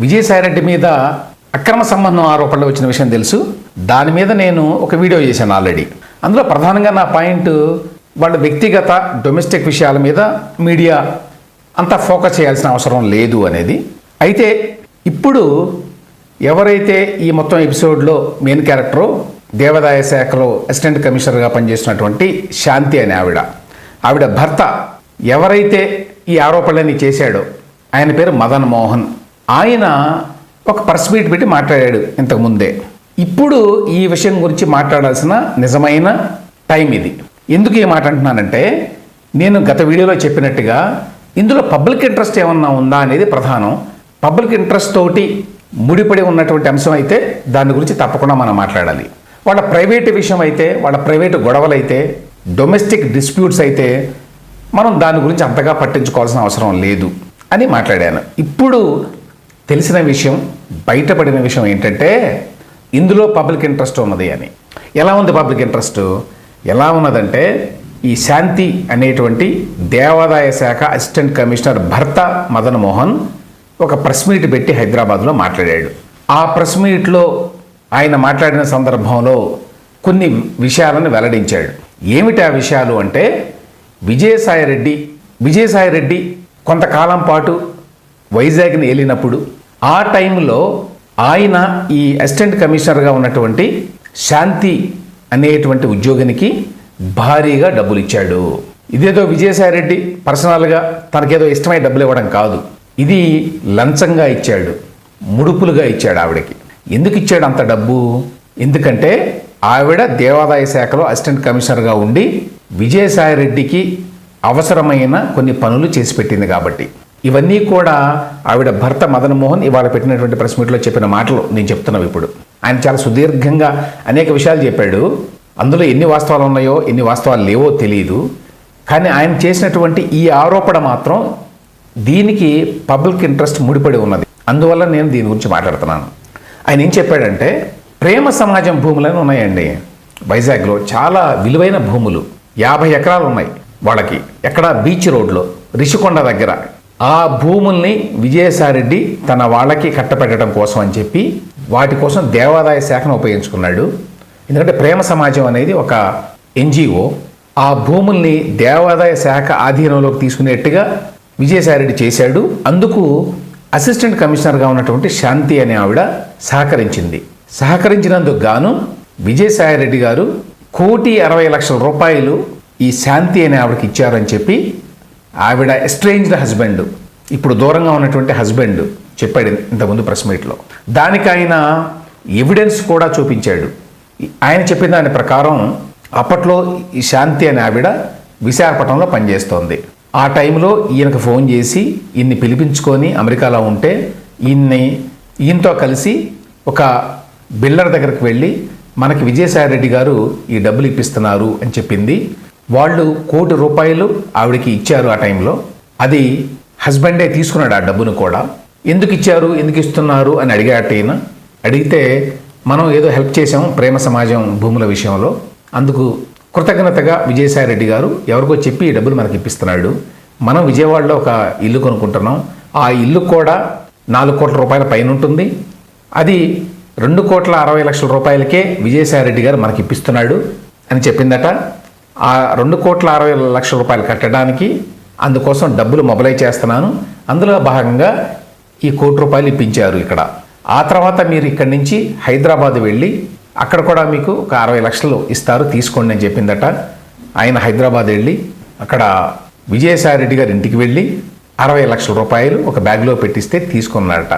విజయసాయిరెడ్డి మీద అక్రమ సంబంధం ఆరోపణలు వచ్చిన విషయం తెలుసు. దాని మీద నేను ఒక వీడియో చేశాను ఆల్రెడీ. అందులో ప్రధానంగా నా పాయింట్ వాళ్ళ వ్యక్తిగత డొమెస్టిక్ విషయాల మీద మీడియా అంత ఫోకస్ చేయాల్సిన అవసరం లేదు అనేది. అయితే ఇప్పుడు ఎవరైతే ఈ మొత్తం ఎపిసోడ్లో మెయిన్ క్యారెక్టరో దేవాదాయ శాఖలో అసిస్టెంట్ కమిషనర్గా పనిచేస్తున్నటువంటి శాంతి అనే ఆవిడ ఆవిడ భర్త ఎవరైతే ఈ ఆరోపణలన్నీ చేశాడో ఆయన పేరు మదన్ మోహన్. ఆయన ఒక ప్రెస్ మీట్ పెట్టి మాట్లాడాడు ఇంతకుముందే. ఇప్పుడు ఈ విషయం గురించి మాట్లాడాల్సిన నిజమైన టైం ఇది. ఎందుకు ఈ మాట అంటున్నానంటే నేను గత వీడియోలో చెప్పినట్టుగా ఇందులో పబ్లిక్ ఇంట్రెస్ట్ ఏమన్నా ఉందా అనేది ప్రధానం. పబ్లిక్ ఇంట్రెస్ట్ తోటి ముడిపడి ఉన్నటువంటి అంశం అయితే దాని గురించి తప్పకుండా మనం మాట్లాడాలి. వాళ్ళ ప్రైవేట్ విషయం అయితే వాళ్ళ ప్రైవేట్ గొడవలు అయితే డొమెస్టిక్ డిస్ప్యూట్స్ అయితే మనం దాని గురించి అంతగా పట్టించుకోవాల్సిన అవసరం లేదు అని మాట్లాడాను. ఇప్పుడు తెలిసిన విషయం బయటపడిన విషయం ఏంటంటే ఇందులో పబ్లిక్ ఇంట్రెస్ట్ ఉన్నది అని. ఎలా ఉంది పబ్లిక్ ఇంట్రెస్ట్? ఎలా ఉన్నదంటే ఈ శాంతి అనేటువంటి దేవాదాయ శాఖ అసిస్టెంట్ కమిషనర్ భర్త మదన్ మోహన్ ఒక ప్రెస్ మీట్ పెట్టి హైదరాబాద్లో మాట్లాడాడు. ఆ ప్రెస్ మీట్లో ఆయన మాట్లాడిన సందర్భంలో కొన్ని విషయాలను వెల్లడించాడు. ఏమిటి ఆ విషయాలు అంటే విజయసాయిరెడ్డి విజయసాయిరెడ్డి కొంతకాలం పాటు వైజాగ్ని వెళ్ళినప్పుడు ఆ టైంలో ఆయన ఈ అసిస్టెంట్ కమిషనర్గా ఉన్నటువంటి శాంతి అనేటువంటి ఉద్యోగినికి భారీగా డబ్బులు ఇచ్చాడు ఇదేదో విజయసాయిరెడ్డి పర్సనల్గా తనకేదో ఇష్టమై డబ్బులు ఇవ్వడం కాదు. ఇది లంచంగా ఇచ్చాడు. ముడుపులుగా ఇచ్చాడు ఆవిడకి. ఎందుకు ఇచ్చాడు అంత డబ్బు? ఎందుకంటే ఆవిడ దేవాదాయ శాఖలో అసిస్టెంట్ కమిషనర్గా ఉండి విజయసాయిరెడ్డికి అవసరమైన కొన్ని పనులు చేసి పెట్టింది కాబట్టి. ఇవన్నీ కూడా ఆవిడ భర్త మదన్మోహన్ ఇవాళ పెట్టినటువంటి ప్రెస్ మీట్లో చెప్పిన మాటలు నేను చెప్తున్నావు ఇప్పుడు. ఆయన చాలా సుదీర్ఘంగా అనేక విషయాలు చెప్పాడు. అందులో ఎన్ని వాస్తవాలు ఉన్నాయో ఎన్ని వాస్తవాలు లేవో తెలియదు కానీ ఆయన చేసినటువంటి ఈ ఆరోపణ మాత్రం దీనికి పబ్లిక్ ఇంట్రెస్ట్ ముడిపడి ఉన్నది. అందువల్ల నేను దీని గురించి మాట్లాడుతున్నాను. ఆయన ఏం చెప్పాడంటే ప్రేమ సమాజం భూములని ఉన్నాయండి. వైజాగ్లో చాలా విలువైన భూములు యాభై ఎకరాలు ఉన్నాయి వాళ్ళకి. ఎక్కడ బీచ్ రోడ్లో రిషికొండ దగ్గర ఆ భూముల్ని విజయసాయిరెడ్డి తన వాళ్ళకి కట్టపెట్టడం కోసం అని చెప్పి వాటి కోసం దేవాదాయ శాఖను ఉపయోగించుకున్నాడు. ఎందుకంటే ప్రేమ సమాజం అనేది ఒక ఎన్జిఓ. ఆ భూముల్ని దేవాదాయ శాఖ ఆధీనంలోకి తీసుకునేట్టుగా విజయసాయిరెడ్డి చేశాడు. అందుకు అసిస్టెంట్ కమిషనర్గా ఉన్నటువంటి శాంతి అనే ఆవిడ సహకరించింది. సహకరించినందుకు గాను విజయసాయిరెడ్డి గారు కోటి అరవై లక్షల రూపాయలు ఈ శాంతి అనే ఆవిడకి ఇచ్చారని చెప్పి ఆవిడ ఎస్ట్రేంజ్డ్ హస్బెండ్ ఇప్పుడు దూరంగా ఉన్నటువంటి హస్బెండ్ చెప్పాడు ఇంతకుముందు ప్రెస్ మీట్లో దానికి ఆయన ఎవిడెన్స్ కూడా చూపించాడు. ఆయన చెప్పిన దాని ప్రకారం అప్పట్లో ఈ శాంతి అనే ఆవిడ విశాఖపట్నంలో పనిచేస్తోంది. ఆ టైంలో ఈయనకు ఫోన్ చేసి ఈయన్ని పిలిపించుకొని అమెరికాలో ఉంటే ఈయన్ని ఈయనతో కలిసి ఒక బిల్డర్ దగ్గరికి వెళ్ళి మనకి విజయసాయి రెడ్డి గారు ఈ డబ్బులు ఇప్పిస్తున్నారు అని చెప్పింది. వాళ్ళు కోటి రూపాయలు ఆవిడకి ఇచ్చారు ఆ టైంలో. అది హస్బెండే తీసుకున్నాడు ఆ డబ్బును కూడా. ఎందుకు ఇచ్చారు? ఎందుకు ఇస్తున్నారు? అని అడిగాట ఈయన అడిగితే మనం ఏదో హెల్ప్ చేసాం ప్రేమ సమాజం భూముల విషయంలో. అందుకు కృతజ్ఞతగా విజయసాయిరెడ్డి గారు ఎవరికో చెప్పి ఈ డబ్బులు మనకి ఇప్పిస్తున్నాడు. మనం విజయవాడలో ఒక ఇల్లు కొనుక్కుంటున్నాం. ఆ ఇల్లు కూడా నాలుగు కోట్ల రూపాయల పైన ఉంటుంది. అది రెండు కోట్ల అరవై లక్షల రూపాయలకే విజయసాయిరెడ్డి గారు మనకి ఇప్పిస్తున్నాడు అని చెప్పిందట. ఆ రెండు కోట్ల అరవై లక్షల రూపాయలు కట్టడానికి అందుకోసం డబ్బులు మొబలైజ్ చేస్తున్నాను. అందులో భాగంగా ఈ కోటి రూపాయలు ఇప్పించారు ఇక్కడ. ఆ తర్వాత మీరు ఇక్కడి నుంచి హైదరాబాద్ వెళ్ళి అక్కడ కూడా మీకు ఒక అరవై లక్షలు ఇస్తారు తీసుకోండి అని చెప్పిందట. ఆయన హైదరాబాద్ వెళ్ళి అక్కడ విజయసాయిరెడ్డి గారి ఇంటికి వెళ్ళి అరవై లక్షల రూపాయలు ఒక బ్యాగ్లో పెట్టిస్తే తీసుకున్నాడట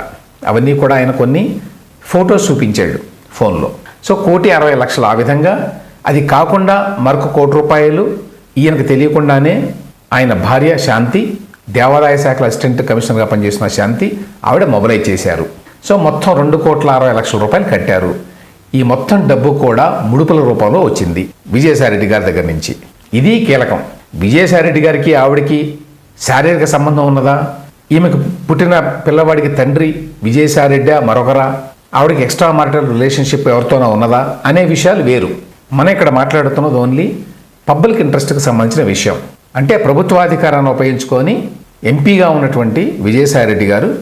అవన్నీ కూడా ఆయన కొన్ని ఫొటోస్ చూపించాడు ఫోన్లో. సో కోటి అరవై లక్షలు ఆ విధంగా అది కాకుండా మరొక కోటి రూపాయలు ఈయనకు తెలియకుండానే ఆయన భార్య శాంతి దేవాదాయ శాఖల అసిస్టెంట్ కమిషనర్గా పనిచేసిన శాంతి ఆవిడ మొబలైజ్ చేశారు. సో మొత్తం రెండు కోట్ల అరవై లక్షల రూపాయలు కట్టారు. ఈ మొత్తం డబ్బు కూడా ముడుపుల రూపంలో వచ్చింది విజయసాయిరెడ్డి గారి దగ్గర నుంచి. ఇది కీలకం. విజయసాయిరెడ్డి గారికి ఆవిడకి శారీరక సంబంధం ఉన్నదా? ఈమెకు పుట్టిన పిల్లవాడికి తండ్రి విజయసాయిరెడ్డి మరొకరా? ఆవిడకి ఎక్స్ట్రా మారిటల్ రిలేషన్షిప్ ఎవరితోనో ఉన్నదా? అనే విషయాలు వేరు. మనం ఇక్కడ మాట్లాడుతున్నది ఓన్లీ పబ్లిక్ ఇంట్రెస్ట్కి సంబంధించిన విషయం. అంటే ప్రభుత్వాధికారాన్ని ఉపయోగించుకొని ఎంపీగా ఉన్నటువంటి విజయసాయిరెడ్డి గారు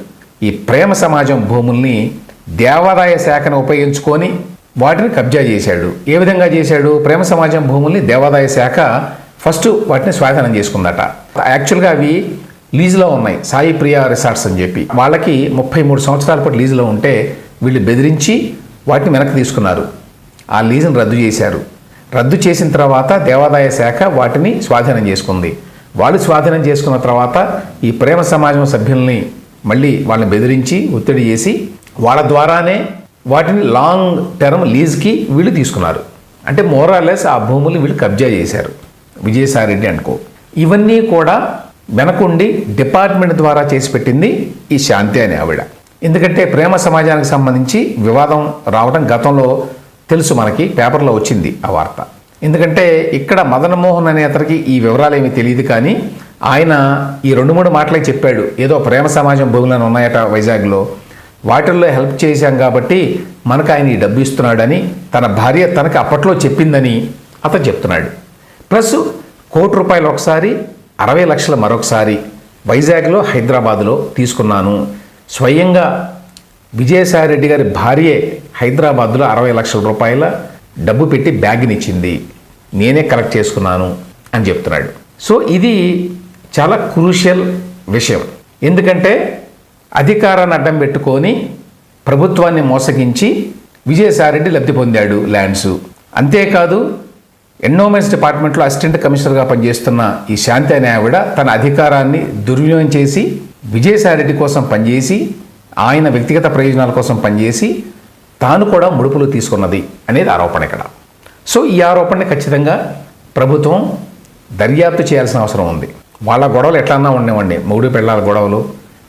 ఈ ప్రేమ సమాజం భూముల్ని దేవాదాయ శాఖను ఉపయోగించుకొని వాటిని కబ్జా చేశాడు. ఏ విధంగా చేశాడు? ప్రేమ సమాజం భూముల్ని దేవాదాయ శాఖ ఫస్ట్ వాటిని స్వాధీనం చేసుకుందట. యాక్చువల్గా అవి లీజులో ఉన్నాయి. సాయి ప్రియ రిసార్ట్స్ అని చెప్పి. వాళ్ళకి ముప్పై మూడు సంవత్సరాల పాటు లీజులో ఉంటే వీళ్ళు బెదిరించి వాటిని వెనక్కి తీసుకున్నారు. ఆ లీజును రద్దు చేశారు. రద్దు చేసిన తర్వాత దేవాదాయ శాఖ వాటిని స్వాధీనం చేసుకుంది. వాళ్ళు స్వాధీనం చేసుకున్న తర్వాత ఈ ప్రేమ సమాజం సభ్యుల్ని మళ్ళీ వాళ్ళని బెదిరించి ఒత్తిడి చేసి వాళ్ళ ద్వారానే వాటిని లాంగ్ టర్మ్ లీజ్కి వీళ్ళు తీసుకున్నారు. అంటే మోరాలెస్ ఆ భూములు వీళ్ళు కబ్జా చేశారు. విజయసాయిరెడ్డి అనుకో ఇవన్నీ కూడా వెనకుండి డిపార్ట్మెంట్ ద్వారా చేసి పెట్టింది ఈ శాంతి అనే ఆవిడ. ఎందుకంటే ప్రేమ సమాజానికి సంబంధించి వివాదం రావడం గతంలో తెలుసు మనకి పేపర్లో వచ్చింది ఆ వార్త. ఎందుకంటే ఇక్కడ మదనమోహన్ అనే అతనికి ఈ వివరాలు ఏమీ తెలియదు కానీ ఆయన ఈ రెండు మూడు మాటలే చెప్పాడు. ఏదో ప్రేమ సమాజం భూములను ఉన్నాయట వైజాగ్లో. వాటిల్లో హెల్ప్ చేశాం కాబట్టి మనకు ఆయన ఈ డబ్బు ఇస్తున్నాడని తన భార్య తనకి అప్పట్లో చెప్పిందని అతను చెప్తున్నాడు. ప్లస్ కోటి రూపాయలు ఒకసారి అరవై లక్షలు మరొకసారి వైజాగ్లో హైదరాబాద్లో తీసుకున్నాను. స్వయంగా విజయసాయిరెడ్డి గారి భార్యే హైదరాబాద్లో అరవై లక్షల రూపాయల డబ్బు పెట్టి బ్యాగ్నిచ్చింది. నేనే కలెక్ట్ చేసుకున్నాను అని చెప్తున్నాడు. సో ఇది చాలా క్రూషియల్ విషయం. ఎందుకంటే అధికారాన్ని అడ్డం పెట్టుకొని ప్రభుత్వాన్ని మోసగించి విజయసాయిరెడ్డి లబ్ధి పొందాడు ల్యాండ్స్. అంతేకాదు ఎన్నోమెంట్స్ డిపార్ట్మెంట్లో అసిస్టెంట్ కమిషనర్గా పనిచేస్తున్న ఈ శాంతి అనే ఆవిడ తన అధికారాన్ని దుర్వినియోగం చేసి విజయసాయిరెడ్డి కోసం పనిచేసి ఆయన వ్యక్తిగత ప్రయోజనాల కోసం పనిచేసి తాను కూడా ముడుపులు తీసుకున్నది అనేది ఆరోపణ ఇక్కడ. సో ఈ ఆరోపణని ఖచ్చితంగా ప్రభుత్వం దర్యాప్తు చేయాల్సిన అవసరం ఉంది. వాళ్ళ గొడవలు ఎట్లన్నా ఉండేవండి మూడు పెళ్ళాల గొడవలు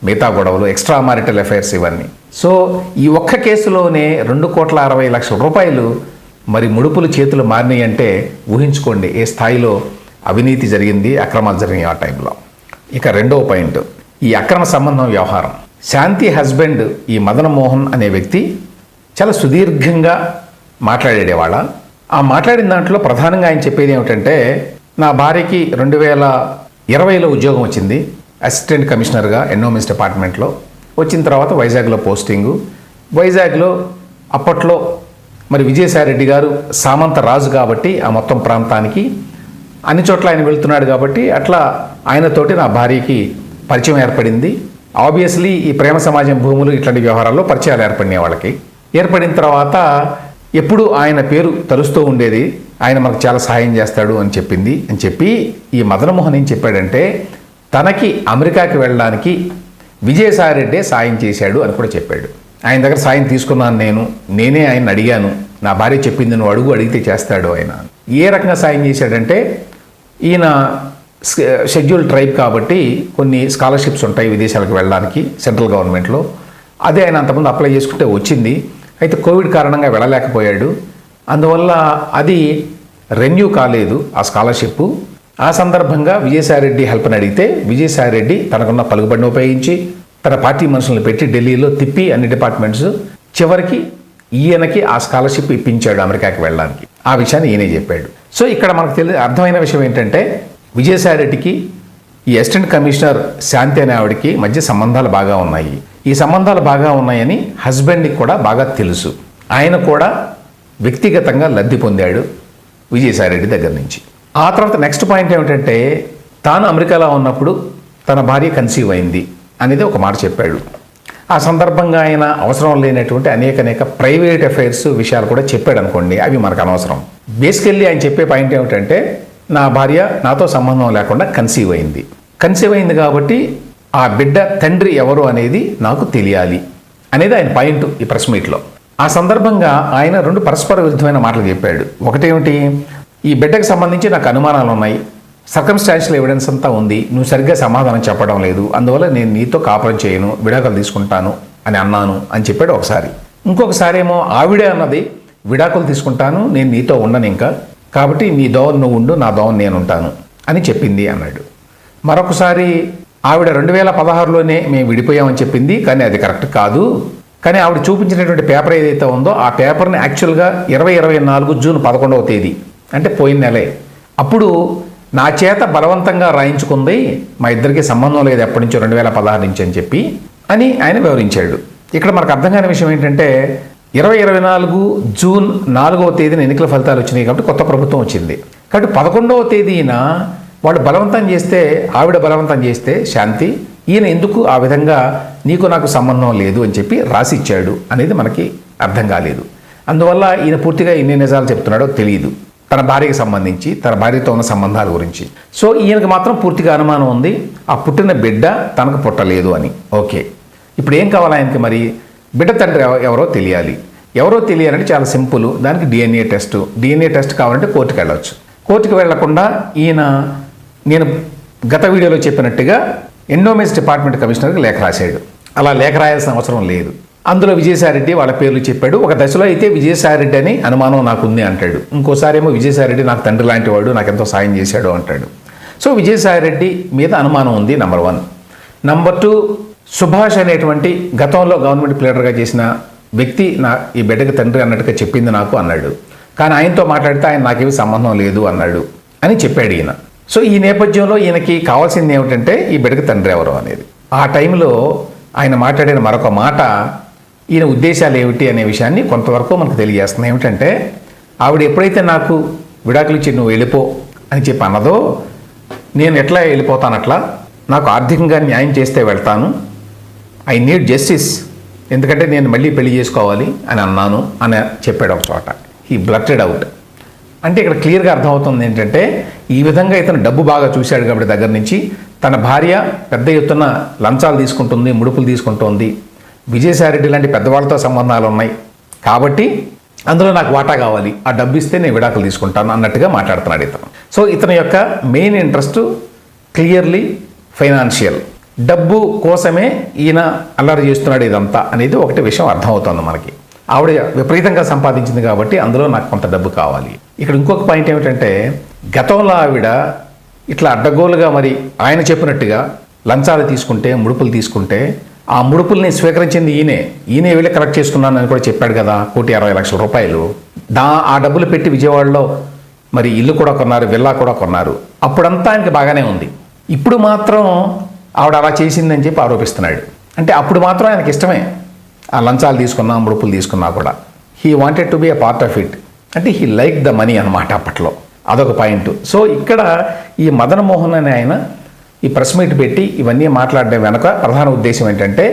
మిగతా గొడవలు ఎక్స్ట్రా మారిటల్ అఫైర్స్ ఇవన్నీ. సో ఈ ఒక్క కేసులోనే రెండు కోట్ల అరవై లక్షల రూపాయలు మరి ముడుపులు చేతులు మారినాయి అంటే ఊహించుకోండి ఏ స్థాయిలో అవినీతి జరిగింది అక్రమాలు జరిగినాయి ఆ టైంలో. ఇక రెండవ పాయింట్ ఈ అక్రమ సంబంధం వ్యవహారం. శాంతి హస్బెండ్ ఈ మదనమోహన్ అనే వ్యక్తి చాలా సుదీర్ఘంగా మాట్లాడేవాళ్ళ. ఆ మాట్లాడిన దాంట్లో ప్రధానంగా ఆయన చెప్పేది ఏమిటంటే నా భార్యకి రెండు వేల ఇరవైలో ఉద్యోగం వచ్చింది. అసిస్టెంట్ కమిషనర్గా ఎన్నోమిస్ డిపార్ట్మెంట్లో. వచ్చిన తర్వాత వైజాగ్లో పోస్టింగు. వైజాగ్లో అప్పట్లో మరి విజయసాయిరెడ్డి గారు సామంత రాజు కాబట్టి ఆ మొత్తం ప్రాంతానికి అన్ని చోట్ల ఆయన వెళ్తున్నాడు కాబట్టి అట్లా ఆయనతోటి నా భార్యకి పరిచయం ఏర్పడింది. ఆబ్వియస్లీ ఈ ప్రేమ సమాజం భూములు ఇట్లాంటి వ్యవహారాల్లో పరిచయాలు ఏర్పడినాయి వాళ్ళకి. ఏర్పడిన తర్వాత ఎప్పుడు ఆయన పేరు తలుస్తూ ఉండేది ఆయన మనకు చాలా సహాయం చేస్తాడు అని చెప్పింది. అని చెప్పి ఈ మదనమోహన్ ఏం చెప్పాడంటే తనకి అమెరికాకి వెళ్ళడానికి విజయసాయిరెడ్డే సాయం చేశాడు అని కూడా చెప్పాడు. ఆయన దగ్గర సాయం తీసుకున్నాను నేను నేనే ఆయన అడిగాను. నా భార్య చెప్పింది నువ్వు అడుగు అడిగితే చేస్తాడు ఆయన. ఏ రకంగా సాయం చేశాడంటే ఈయన షెడ్యూల్ ట్రైబ్ కాబట్టి కొన్ని స్కాలర్షిప్స్ ఉంటాయి విదేశాలకు వెళ్ళడానికి సెంట్రల్ గవర్నమెంట్లో అదే ఆయన అంతకుముందు అప్లై చేసుకుంటే వచ్చింది. అయితే కోవిడ్ కారణంగా వెళ్ళలేకపోయాడు. అందువల్ల అది రెన్యూ కాలేదు ఆ స్కాలర్షిప్ ఆ సందర్భంగా విజయసాయిరెడ్డి హెల్ప్ని అడిగితే విజయసాయిరెడ్డి తనకున్న పలుకుబడిని ఉపయోగించి తన పార్టీ మనుషులను పెట్టి ఢిల్లీలో తిప్పి అన్ని డిపార్ట్మెంట్స్ చివరికి ఈయనకి ఆ స్కాలర్షిప్ ఇప్పించాడు అమెరికాకి వెళ్ళడానికి. ఆ విషయాన్ని ఈయనే చెప్పాడు. సో ఇక్కడ మనకు తెలి అర్థమైన విషయం ఏంటంటే విజయసాయిరెడ్డికి ఈ అసిస్టెంట్ కమిషనర్ శాంతి అనే ఆవిడకి మధ్య సంబంధాలు బాగా ఉన్నాయి. ఈ సంబంధాలు బాగా ఉన్నాయని హస్బెండ్కి కూడా బాగా తెలుసు. ఆయన కూడా వ్యక్తిగతంగా లబ్ధి పొందాడు విజయసాయిరెడ్డి దగ్గర నుంచి. ఆ తర్వాత నెక్స్ట్ పాయింట్ ఏమిటంటే తాను అమెరికాలో ఉన్నప్పుడు తన భార్య కన్సీవ్ అయింది అనేది ఒక మాట చెప్పాడు. ఆ సందర్భంగా ఆయన అవసరం లేనటువంటి అనేక అనేక ప్రైవేట్ అఫైర్స్ విషయాలు కూడా చెప్పాడు అనుకోండి అవి మనకు అనవసరం. బేసికల్లీ ఆయన చెప్పే పాయింట్ ఏమిటంటే నా భార్య నాతో సంబంధం లేకుండా కన్సీవ్ అయింది. కన్సీవ్ అయింది కాబట్టి ఆ బిడ్డ తండ్రి ఎవరు అనేది నాకు తెలియాలి అనేది ఆయన పాయింట్ ఈ ప్రెస్ మీట్లో ఆ సందర్భంగా ఆయన రెండు పరస్పర విరుద్ధమైన మాటలు చెప్పాడు. ఒకటేమిటి? ఈ బిడ్డకు సంబంధించి నాకు అనుమానాలు ఉన్నాయి. సర్కమ్స్టాన్షియల్ ఎవిడెన్స్ అంతా ఉంది. నువ్వు సరిగ్గా సమాధానం చెప్పడం లేదు. అందువల్ల నేను నీతో కాపురం చేయను విడాకులు తీసుకుంటాను అని అన్నాను అని చెప్పాడు ఒకసారి. ఇంకొకసారి ఏమో ఆవిడే అన్నది విడాకులు తీసుకుంటాను నేను నీతో ఉండను ఇంకా. కాబట్టి నీ దోవను నువ్వు ఉండు నా దోవను నేను ఉంటాను అని చెప్పింది అన్నాడు. మరొకసారి ఆవిడ రెండు వేల పదహారులోనే మేము విడిపోయామని చెప్పింది కానీ అది కరెక్ట్ కాదు. కానీ ఆవిడ చూపించినటువంటి పేపర్ ఏదైతే ఉందో ఆ పేపర్ని యాక్చువల్గా ఇరవై ఇరవై నాలుగు జూన్ పదకొండవ తేదీ అంటే పోయిన నెలే. అప్పుడు నా చేత బలవంతంగా రాయించుకుంది మా ఇద్దరికి సంబంధం లేదు ఎప్పటి నుంచో రెండు వేల పదహారు నుంచి అని చెప్పి అని ఆయన వివరించాడు. ఇక్కడ మనకు అర్థం కాని విషయం ఏంటంటే ఇరవై ఇరవై నాలుగు జూన్ నాలుగవ తేదీన ఎన్నికల ఫలితాలు వచ్చినాయి కాబట్టి కొత్త ప్రభుత్వం వచ్చింది. కాబట్టి పదకొండవ తేదీన వాళ్ళు బలవంతం చేస్తే ఆవిడ బలవంతం చేస్తే శాంతి ఈయన ఎందుకు ఆ విధంగా నీకు నాకు సంబంధం లేదు అని చెప్పి రాసి ఇచ్చాడు అనేది మనకి అర్థం కాలేదు. అందువల్ల ఈయన పూర్తిగా ఎన్ని నిజాలు చెప్తున్నాడో తెలియదు. తన భార్యకి సంబంధించి తన భార్యతో ఉన్న సంబంధాల గురించి. సో ఈయనకి మాత్రం పూర్తిగా అనుమానం ఉంది. ఆ పుట్టిన బిడ్డ తనకు పుట్టలేదు అని. ఓకే. ఇప్పుడు ఏం కావాలి ఆయనకి మరి? బిడ్డ తండ్రి ఎవరో తెలియాలి. ఎవరో తెలియాలంటే చాలా సింపుల్. దానికి డిఎన్ఏ టెస్ట్. డిఎన్ఏ టెస్ట్ కావాలంటే కోర్టుకు వెళ్ళవచ్చు కోర్టుకు వెళ్ళకుండా ఈయన నేను గత వీడియోలో చెప్పినట్టుగా ఎండోమెంట్స్ డిపార్ట్మెంట్ కమిషనర్కి లేఖ రాశాడు. అలా లేఖ రాయాల్సిన అవసరం లేదు. అందులో విజయసాయిరెడ్డి వాళ్ళ పేర్లు చెప్పాడు. ఒక దశలో అయితే విజయసాయిరెడ్డి అని అనుమానం నాకుంది అంటాడు. ఇంకోసారి ఏమో విజయసాయిరెడ్డి నాకు తండ్రి లాంటి వాడు నాకు ఎంతో సాయం చేశాడు అంటాడు. సో విజయసాయిరెడ్డి మీద అనుమానం ఉంది number one number two Subhash అనేటువంటి గతంలో గవర్నమెంట్ ప్లేడర్గా చేసిన వ్యక్తి నా ఈ బిడ్డకి తండ్రి అన్నట్టుగా చెప్పింది నాకు అన్నాడు. కానీ ఆయనతో మాట్లాడితే ఆయన నాకేమి సంబంధం లేదు అన్నాడు అని చెప్పాడు ఈయన. సో ఈ నేపథ్యంలో ఈయనకి కావాల్సింది ఏమిటంటే ఈ బిడ్డకి తండ్రి ఎవరు అనేది. ఆ టైంలో ఆయన మాట్లాడిన మరొక మాట ఈయన ఉద్దేశాలు ఏమిటి అనే విషయాన్ని కొంతవరకు మనకు తెలియజేస్తుంది. ఏమిటంటే ఆవిడ ఎప్పుడైతే నాకు విడాకులు ఇచ్చి నువ్వు వెళ్ళిపో అని చెప్పి అన్నదో నేను ఎట్లా వెళ్ళిపోతాను అట్లా నాకు ఆర్థికంగా న్యాయం చేస్తే వెళ్తాను. ఐ నీడ్ జస్టిస్ ఎందుకంటే నేను మళ్ళీ పెళ్ళి చేసుకోవాలి అని అన్నాను అని చెప్పాడు ఒక చోట. హీ బ్లట్టెడ్ అవుట్ అంటే ఇక్కడ క్లియర్గా అర్థమవుతుంది ఏంటంటే ఈ విధంగా ఇతను డబ్బు బాగా చూశాడు కాబట్టి దగ్గర నుంచి తన భార్య పెద్ద ఎత్తున లంచాలు తీసుకుంటుంది ముడుపులు తీసుకుంటుంది. విజయసాయిరెడ్డి లాంటి పెద్దవాళ్ళతో సంబంధాలు ఉన్నాయి. కాబట్టి అందులో నాకు వాటా కావాలి. ఆ డబ్బు ఇస్తే నేను విడాకులు తీసుకుంటాను అన్నట్టుగా మాట్లాడుతున్నాడు ఇతను. సో ఇతని యొక్క మెయిన్ ఇంట్రెస్ట్ క్లియర్లీ ఫైనాన్షియల్ డబ్బు కోసమే ఈయన అల్లరి చేస్తున్నాడు ఇదంతా అనేది ఒకటి విషయం అర్థమవుతుంది మనకి. ఆవిడ విపరీతంగా సంపాదించింది కాబట్టి అందులో నాకు కొంత డబ్బు కావాలి. ఇక్కడ ఇంకొక పాయింట్ ఏమిటంటే గతంలో ఆవిడ ఇట్లా అడ్డగోలుగా మరి ఆయన చెప్పినట్టుగా లంచాలు తీసుకుంటే ముడుపులు తీసుకుంటే ఆ ముడుపుల్ని స్వీకరించింది ఈయనే. ఈయనే వెళ్ళి కలెక్ట్ చేసుకున్నానని కూడా చెప్పాడు కదా కోటి అరవై లక్షల రూపాయలు. దా ఆ డబ్బులు పెట్టి విజయవాడలో మరి ఇల్లు కూడా కొన్నారు విల్లా కూడా కొన్నారు. అప్పుడంతా ఆయనకి బాగానే ఉంది. ఇప్పుడు మాత్రం ఆవిడ అలా చేసిందని చెప్పి ఆరోపిస్తున్నాడు. అంటే అప్పుడు మాత్రం ఆయనకి ఇష్టమే. ఆ లంచాలు తీసుకున్నా ముడుపులు తీసుకున్నా కూడా. He wanted to be a part of it అంటే హీ లైక్ ద మనీ అనమాట అప్పట్లో. అదొక పాయింట్. సో ఇక్కడ ఈ మదన్ మోహన్ అనే ఆయన ఈ ప్రెస్ మీట్ పెట్టి ఇవన్నీ మాట్లాడడం వెనక ప్రధాన ఉద్దేశం ఏంటంటే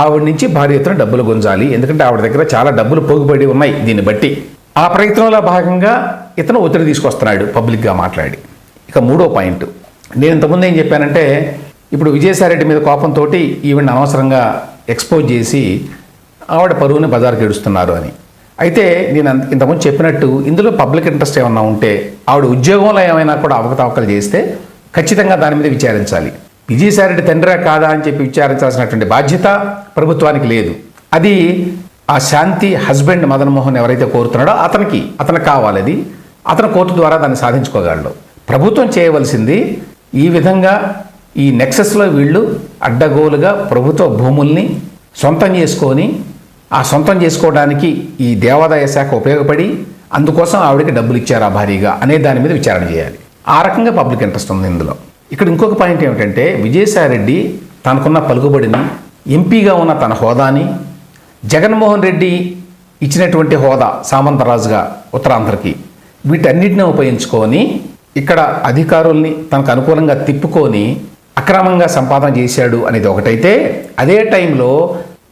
ఆవిడ నుంచి భారీ ఎత్తున డబ్బులు గుంజాలి. ఎందుకంటే ఆవిడ దగ్గర చాలా డబ్బులు పోగుపడి ఉన్నాయి దీన్ని బట్టి. ఆ ప్రయత్నంలో భాగంగా ఇతను ఒత్తిడి తీసుకొస్తున్నాడు పబ్లిక్గా మాట్లాడి. ఇక మూడో పాయింట్. నేను ఇంతకుముందు ఏం చెప్పానంటే ఇప్పుడు విజయసాయిరెడ్డి మీద కోపంతో ఈవిడ అనవసరంగా ఎక్స్పోజ్ చేసి ఆవిడ పరువుని బజార్కి ఇడుస్తున్నారు అని. అయితే నేను ఇంతకుముందు చెప్పినట్టు ఇందులో పబ్లిక్ ఇంట్రెస్ట్ ఏమన్నా ఉంటే ఆవిడ ఉద్యోగంలో ఏమైనా కూడా అవకతవకలు చేస్తే ఖచ్చితంగా దాని మీద విచారించాలి. విజయసాయిరెడ్డి తండ్రా కాదా అని చెప్పి విచారించాల్సినటువంటి బాధ్యత ప్రభుత్వానికి లేదు. అది ఆ శాంతి హస్బెండ్ మదన్మోహన్ ఎవరైతే కోరుతున్నాడో అతనికి అతనికి కావాలి అది. అతను కోర్టు ద్వారా దాన్ని సాధించుకోగలడు. ప్రభుత్వం చేయవలసింది ఈ విధంగా ఈ నెక్సస్లో వీళ్ళు అడ్డగోలుగా ప్రభుత్వ భూముల్ని సొంతం చేసుకొని ఆ సొంతం చేసుకోవడానికి ఈ దేవాదాయ శాఖ ఉపయోగపడి అందుకోసం ఆవిడకి డబ్బులు ఇచ్చారు ఆ భారీగా అనే దాని మీద విచారణ చేయాలి. ఆ రకంగా పబ్లిక్ ఇంట్రెస్ట్ ఉంది ఇందులో. ఇక్కడ ఇంకొక పాయింట్ ఏమిటంటే విజయసాయిరెడ్డి తనకున్న పలుకుబడిని ఎంపీగా ఉన్న తన హోదాని జగన్మోహన్ రెడ్డి ఇచ్చినటువంటి హోదా సామంతరాజుగా ఉత్తరాంధ్రకి వీటన్నిటిని ఉపయోగించుకొని ఇక్కడ అధికారుల్ని తనకు అనుకూలంగా తిప్పుకొని అక్రమంగా సంపాదన చేశాడు అనేది ఒకటైతే అదే టైంలో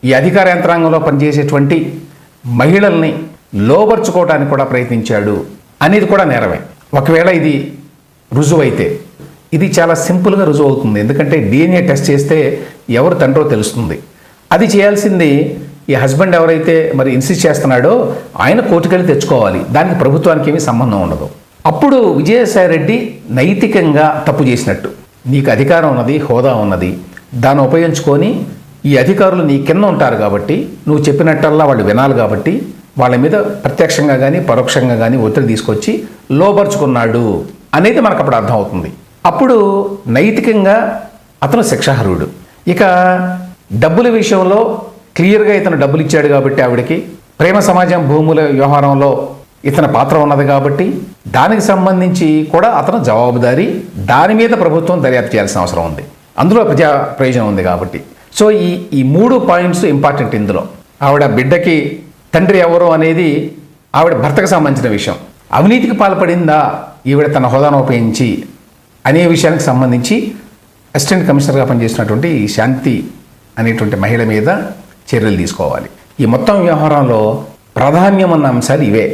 ఈ అధికార యంత్రాంగంలో పనిచేసేటువంటి మహిళల్ని లోపరుచుకోవడానికి కూడా ప్రయత్నించాడు అనేది కూడా నేరమే. ఒకవేళ ఇది రుజువైతే ఇది చాలా సింపుల్గా రుజువు అవుతుంది ఎందుకంటే డిఎన్ఏ టెస్ట్ చేస్తే ఎవరు తండ్రో తెలుస్తుంది. అది చేయాల్సింది ఈ హస్బెండ్ ఎవరైతే మరి ఇన్సిస్ట్ చేస్తున్నాడో ఆయన కోర్టుకెళ్ళి తెచ్చుకోవాలి. దానికి ప్రభుత్వానికి ఏమీ సంబంధం ఉండదు. అప్పుడు విజయసాయి రెడ్డి నైతికంగా తప్పు చేసినట్టు. నీకు అధికారం ఉన్నది హోదా ఉన్నది. దాన్ని ఉపయోగించుకొని ఈ అధికారులు నీ కింద ఉంటారు కాబట్టి నువ్వు చెప్పినట్టల్లా వాళ్ళు వినాలి కాబట్టి వాళ్ళ మీద ప్రత్యక్షంగా కానీ పరోక్షంగా కానీ ఒత్తిడి తీసుకొచ్చి లోపరుచుకున్నాడు అనేది మనకు అప్పుడు అర్థమవుతుంది. అప్పుడు నైతికంగా అతను శిక్షార్హుడు. ఇక డబ్బుల విషయంలో క్లియర్గా ఇతను డబ్బులు ఇచ్చాడు కాబట్టి ఆవిడకి ప్రేమ సమాజం భూముల వ్యవహారంలో ఇతని పాత్ర ఉన్నది కాబట్టి దానికి సంబంధించి కూడా అతను జవాబుదారీ దాని మీద ప్రభుత్వం దర్యాప్తు చేయాల్సిన అవసరం ఉంది. అందులో ప్రజా ప్రయోజనం ఉంది కాబట్టి. సో ఈ ఈ మూడు పాయింట్స్ ఇంపార్టెంట్ ఇందులో. ఆవిడ బిడ్డకి తండ్రి ఎవరు అనేది ఆవిడ భర్తకు సంబంధించిన విషయం. అవినీతికి పాల్పడిందా? ఈవిడ తన హోదాను ఉపయోగించి అనే విషయానికి సంబంధించి అసిస్టెంట్ కమిషనర్గా పనిచేసినటువంటి ఈ శాంతి అనేటువంటి మహిళ మీద చర్యలు తీసుకోవాలి. ఈ మొత్తం వ్యవహారంలో ప్రాధాన్యం ఉన్న అంశాలు ఇవే.